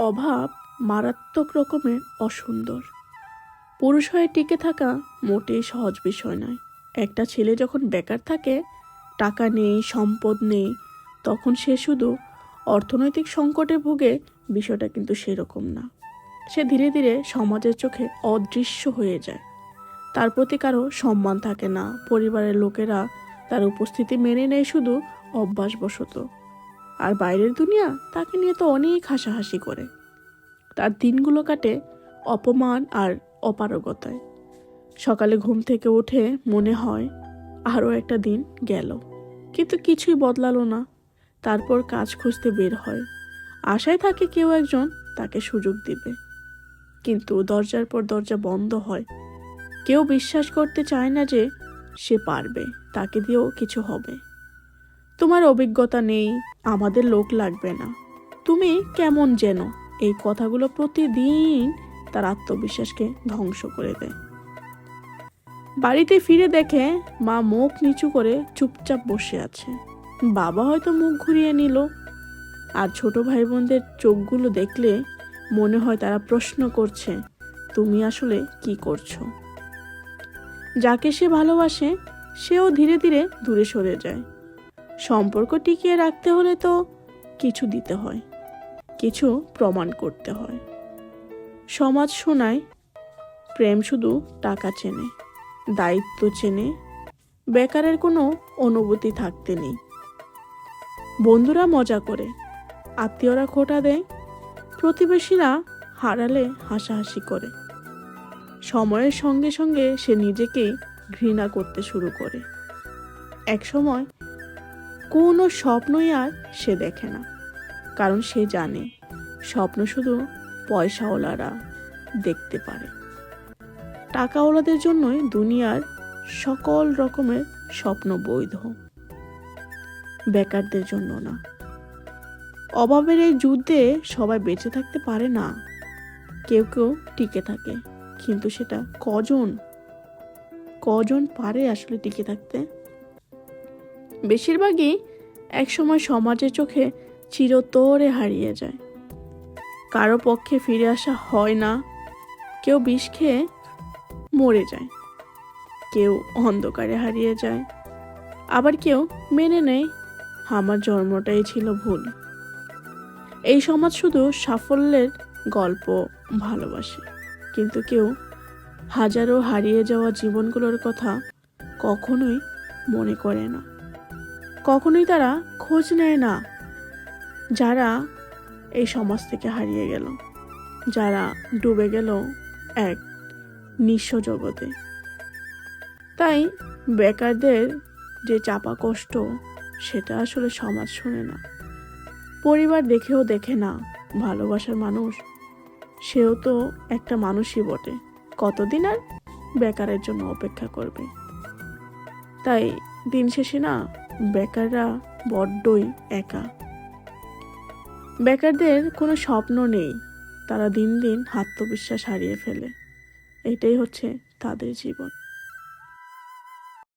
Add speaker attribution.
Speaker 1: অভাব মারাত্মক রকমের অসুন্দর। পুরুষ হয়ে টিকে থাকা মোটেই সহজ বিষয় নয়। একটা ছেলে যখন বেকার থাকে, টাকা নেই, সম্পদ নেই, তখন সে শুধু অর্থনৈতিক সংকটে ভোগে বিষয়টা কিন্তু সেরকম না। সে ধীরে ধীরে সমাজের চোখে অদৃশ্য হয়ে যায়। তার প্রতি কারও সম্মান থাকে না। পরিবারের লোকেরা তার উপস্থিতি মেনে নেয় শুধু অভ্যাসবশত। আর বাইরের দুনিয়া তাকে নিয়ে তো অনেক হাসাহাসি করে। তার দিনগুলো কাটে অপমান আর অপারগতায়। সকালে ঘুম থেকে উঠে মনে হয় আরও একটা দিন গেল। কিন্তু কিছুই বদলালো না। তারপর কাজ খুঁজতে বের হয়। আশায় থাকে কেউ একজন তাকে সুযোগ দিবে। কিন্তু দরজার পর দরজা বন্ধ হয়। কেউ বিশ্বাস করতে চায় না যে সে পারবে, তাকে দিয়েও কিছু হবে। তোমার অভিজ্ঞতা নেই, আমাদের লোক লাগবে না। তুমি কেমন যেন এই কথাগুলো প্রতিদিন তার আত্মবিশ্বাসকে ধ্বংস করে দেয়। বাড়িতে ফিরে দেখে মা মুখ নিচু করে চুপচাপ বসে আছে। বাবা হয়তো মুখ ঘুরিয়ে নিল। আর ছোট ভাই বোনদের চোখগুলো দেখলে মনে হয় তারা প্রশ্ন করছে, তুমি আসলে কি করছ? যাকে সে ভালোবাসে, সেও ধীরে ধীরে দূরে সরে যায়। সম্পর্ক টিকিয়ে রাখতে হলে তো কিছু দিতে হয়, কিছু প্রমাণ করতে হয়। সমাজ শোনায়, প্রেম শুধু টাকা চেনে, দায়িত্ব চেনে, বেকারের কোনো অনুভূতি থাকতে নেই। বন্ধুরা মজা করে, আত্মীয়রা খোটা দেয়, প্রতিবেশীরা হারালে হাসাহাসি করে। সময়ের সঙ্গে সঙ্গে সে নিজেকেই ঘৃণা করতে শুরু করে। এক সময় কোনো স্বপ্নই আর সে দেখে না। কারণ সে জানে, স্বপ্ন শুধু পয়সাওয়ালারা দেখতে পারে। টাকাওয়ালাদের জন্যই দুনিয়ার সকল রকমের স্বপ্ন বৈধ। বেকারদের জন্য না। অভাবের এই যুদ্ধে সবাই বেঁচে থাকতে পারে না। কেউ কেউ টিকে থাকে, কিন্তু সেটা কজন কজন পারে আসলে টিকে থাকতে? বেশিরভাগই একসময় সমাজের চোখে চিরতরে হারিয়ে যায়। কারও পক্ষে ফিরে আসা হয় না। কেউ বিষ খেয়ে মরে যায়। কেউ অন্ধকারে হারিয়ে যায়। আবার কেউ মেনে নেয়, আমার জন্মটাই ছিল ভুল। এই সমাজ শুধু সাফল্যের গল্প ভালোবাসে। কিন্তু কেউ হাজারো হারিয়ে যাওয়া জীবনগুলোর কথা কখনোই মনে করে না। কখনোই তারা খোঁজ নেয় না। যারা এই সমাজ থেকে হারিয়ে গেল, যারা ডুবে গেল এক নিঃস্ব জগতে। তাই বেকারদের যে চাপা কষ্ট, সেটা আসলে সমাজ শোনে না। পরিবার দেখেও দেখে না ভালোবাসার মানুষ। সেও তো একটা মানুষই বটে, কতদিন আর বেকারের জন্য অপেক্ষা করবে। তাই দিন শেষে না বেকাররা বড্ডই একা। বেকারদের কোনো স্বপ্ন নেই। তারা দিন দিন আত্মবিশ্বাস হারিয়ে ফেলে। এটাই হচ্ছে তাদের জীবন।